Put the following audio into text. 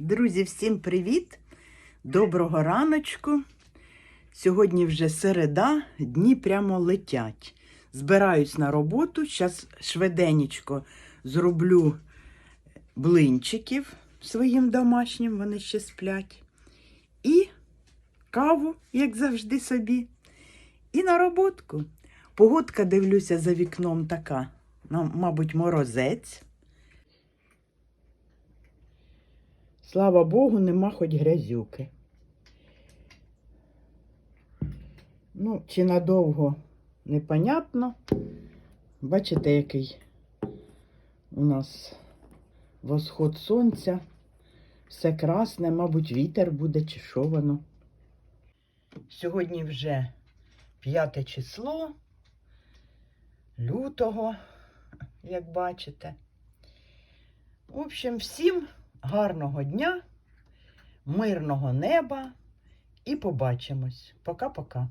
Друзі, всім привіт! Доброго раночку. Сьогодні вже середа, дні прямо летять. Збираюсь на роботу. Зараз швиденечко зроблю блинчиків своїм домашнім, вони ще сплять. І каву, як завжди, собі. І на роботку. Погодка, дивлюся, за вікном така. Мабуть, морозець. Слава Богу, нема хоч грязюки. Ну, чи надовго непонятно. Бачите, який у нас восход сонця. Все красне, мабуть, вітер буде, чи що воно. Сьогодні вже п'яте число лютого, як бачите. В общем, всім гарного дня, мирного неба і побачимось. Пока-пока.